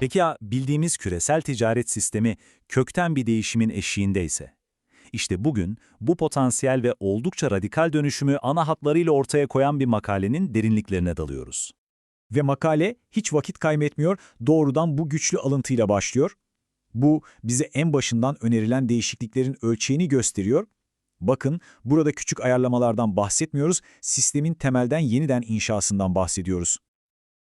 Peki ya bildiğimiz küresel ticaret sistemi kökten bir değişimin eşiğindeyse? İşte bugün bu potansiyel ve oldukça radikal dönüşümü ana hatlarıyla ortaya koyan bir makalenin derinliklerine dalıyoruz. Ve makale hiç vakit kaybetmiyor, doğrudan bu güçlü alıntıyla başlıyor. Bu bize en başından önerilen değişikliklerin ölçeğini gösteriyor. Bakın burada küçük ayarlamalardan bahsetmiyoruz, sistemin temelden yeniden inşasından bahsediyoruz.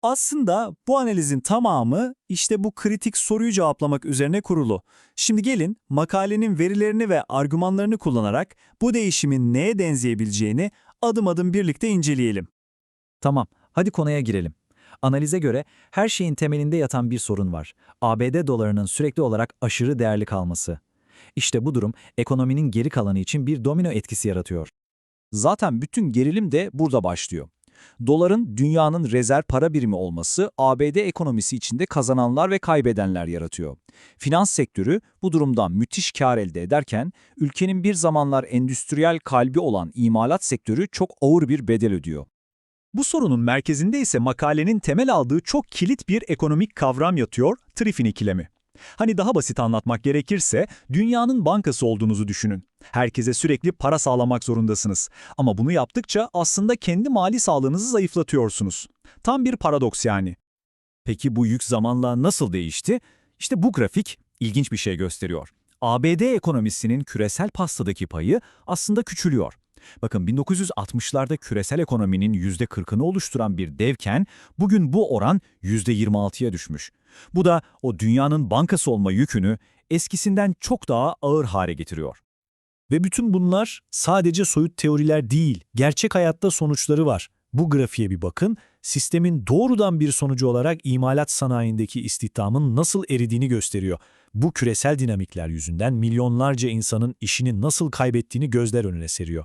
Aslında bu analizin tamamı işte bu kritik soruyu cevaplamak üzerine kurulu. Şimdi gelin makalenin verilerini ve argümanlarını kullanarak bu değişimin neye benzeyebileceğini adım adım birlikte inceleyelim. Tamam, hadi konuya girelim. Analize göre her şeyin temelinde yatan bir sorun var. ABD dolarının sürekli olarak aşırı değerli kalması. İşte bu durum ekonominin geri kalanı için bir domino etkisi yaratıyor. Zaten bütün gerilim de burada başlıyor. Doların dünyanın rezerv para birimi olması ABD ekonomisi içinde kazananlar ve kaybedenler yaratıyor. Finans sektörü bu durumdan müthiş kar elde ederken ülkenin bir zamanlar endüstriyel kalbi olan imalat sektörü çok ağır bir bedel ödüyor. Bu sorunun merkezinde ise makalenin temel aldığı çok kilit bir ekonomik kavram yatıyor, Triffin ikilemi. Hani daha basit anlatmak gerekirse, dünyanın bankası olduğunuzu düşünün. Herkese sürekli para sağlamak zorundasınız. Ama bunu yaptıkça aslında kendi mali sağlığınızı zayıflatıyorsunuz. Tam bir paradoks yani. Peki bu yük zamanla nasıl değişti? İşte bu grafik ilginç bir şey gösteriyor. ABD ekonomisinin küresel pastadaki payı aslında küçülüyor. Bakın 1960'larda küresel ekonominin %40'ını oluşturan bir devken bugün bu oran %26'ya düşmüş. Bu da o dünyanın bankası olma yükünü eskisinden çok daha ağır hale getiriyor. Ve bütün bunlar sadece soyut teoriler değil, gerçek hayatta sonuçları var. Bu grafiğe bir bakın, sistemin doğrudan bir sonucu olarak imalat sanayindeki istihdamın nasıl eridiğini gösteriyor. Bu küresel dinamikler yüzünden milyonlarca insanın işini nasıl kaybettiğini gözler önüne seriyor.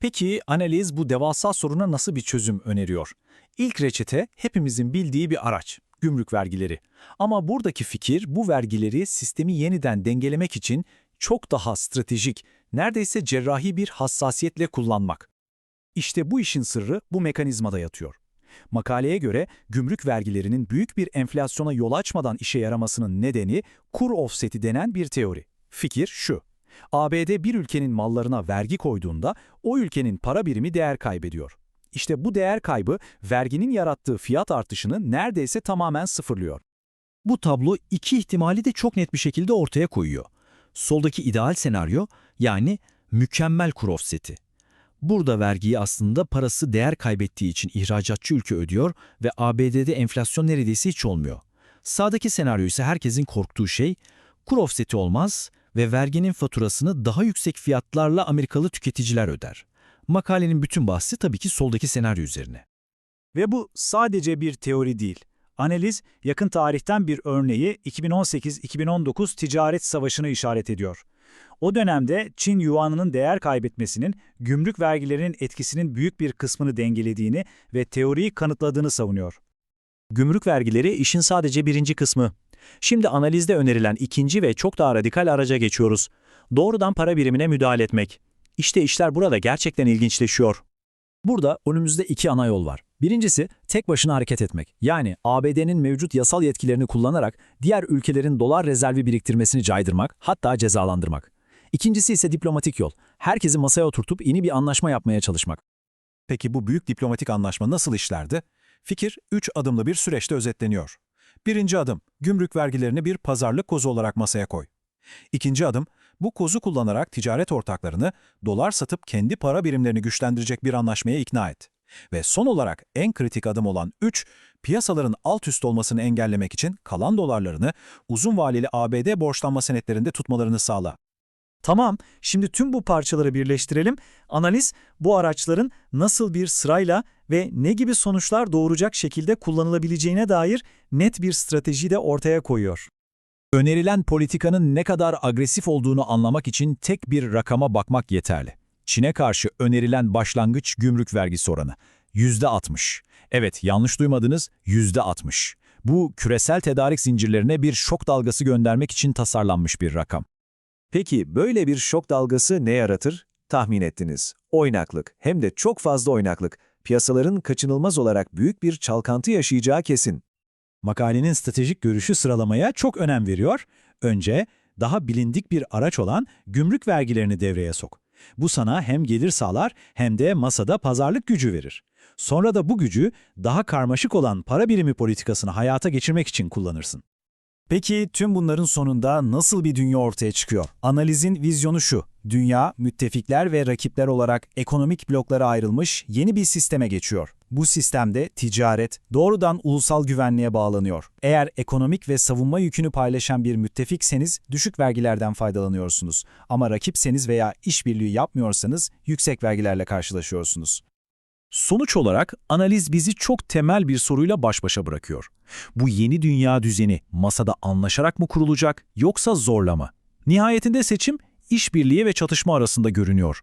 Peki analiz bu devasa soruna nasıl bir çözüm öneriyor? İlk reçete hepimizin bildiği bir araç, gümrük vergileri. Ama buradaki fikir bu vergileri sistemi yeniden dengelemek için çok daha stratejik, neredeyse cerrahi bir hassasiyetle kullanmak. İşte bu işin sırrı bu mekanizmada yatıyor. Makaleye göre gümrük vergilerinin büyük bir enflasyona yol açmadan işe yaramasının nedeni kur offseti denen bir teori. Fikir şu. ABD bir ülkenin mallarına vergi koyduğunda o ülkenin para birimi değer kaybediyor. İşte bu değer kaybı verginin yarattığı fiyat artışını neredeyse tamamen sıfırlıyor. Bu tablo iki ihtimali de çok net bir şekilde ortaya koyuyor. Soldaki ideal senaryo yani mükemmel kur offseti. Burada vergiyi aslında parası değer kaybettiği için ihracatçı ülke ödüyor ve ABD'de enflasyon neredeyse hiç olmuyor. Sağdaki senaryo ise herkesin korktuğu şey kur offseti olmaz ve verginin faturasını daha yüksek fiyatlarla Amerikalı tüketiciler öder. Makalenin bütün bahsi tabii ki soldaki senaryo üzerine. Ve bu sadece bir teori değil. Analiz, yakın tarihten bir örneği 2018-2019 ticaret savaşını işaret ediyor. O dönemde Çin yuanının değer kaybetmesinin gümrük vergilerinin etkisinin büyük bir kısmını dengelediğini ve teoriyi kanıtladığını savunuyor. Gümrük vergileri işin sadece birinci kısmı. Şimdi analizde önerilen ikinci ve çok daha radikal araca geçiyoruz. Doğrudan para birimine müdahale etmek. İşte işler burada gerçekten ilginçleşiyor. Burada önümüzde iki ana yol var. Birincisi tek başına hareket etmek. Yani ABD'nin mevcut yasal yetkilerini kullanarak diğer ülkelerin dolar rezervi biriktirmesini caydırmak, hatta cezalandırmak. İkincisi ise diplomatik yol. Herkesi masaya oturtup yeni bir anlaşma yapmaya çalışmak. Peki bu büyük diplomatik anlaşma nasıl işlerdi? Fikir, üç adımlı bir süreçte özetleniyor. Birinci adım, gümrük vergilerini bir pazarlık kozu olarak masaya koy. İkinci adım, bu kozu kullanarak ticaret ortaklarını dolar satıp kendi para birimlerini güçlendirecek bir anlaşmaya ikna et. Ve son olarak en kritik adım olan 3, piyasaların alt üst olmasını engellemek için kalan dolarlarını uzun vadeli ABD borçlanma senetlerinde tutmalarını sağla. Tamam, şimdi tüm bu parçaları birleştirelim. Analiz, bu araçların nasıl bir sırayla ve ne gibi sonuçlar doğuracak şekilde kullanılabileceğine dair net bir strateji de ortaya koyuyor. Önerilen politikanın ne kadar agresif olduğunu anlamak için tek bir rakama bakmak yeterli. Çin'e karşı önerilen başlangıç gümrük vergisi oranı. %60. Evet, yanlış duymadınız, %60. Bu küresel tedarik zincirlerine bir şok dalgası göndermek için tasarlanmış bir rakam. Peki böyle bir şok dalgası ne yaratır? Tahmin ettiniz. Oynaklık, hem de çok fazla oynaklık. Piyasaların kaçınılmaz olarak büyük bir çalkantı yaşayacağı kesin. Makalenin stratejik görüşü sıralamaya çok önem veriyor. Önce daha bilindik bir araç olan gümrük vergilerini devreye sok. Bu sana hem gelir sağlar hem de masada pazarlık gücü verir. Sonra da bu gücü daha karmaşık olan para birimi politikasını hayata geçirmek için kullanırsın. Peki tüm bunların sonunda nasıl bir dünya ortaya çıkıyor? Analizin vizyonu şu. Dünya, müttefikler ve rakipler olarak ekonomik bloklara ayrılmış yeni bir sisteme geçiyor. Bu sistemde ticaret doğrudan ulusal güvenliğe bağlanıyor. Eğer ekonomik ve savunma yükünü paylaşan bir müttefikseniz düşük vergilerden faydalanıyorsunuz. Ama rakipseniz veya işbirliği yapmıyorsanız yüksek vergilerle karşılaşıyorsunuz. Sonuç olarak analiz bizi çok temel bir soruyla baş başa bırakıyor. Bu yeni dünya düzeni masada anlaşarak mı kurulacak yoksa zorla mı? Nihayetinde seçim işbirliği ve çatışma arasında görünüyor.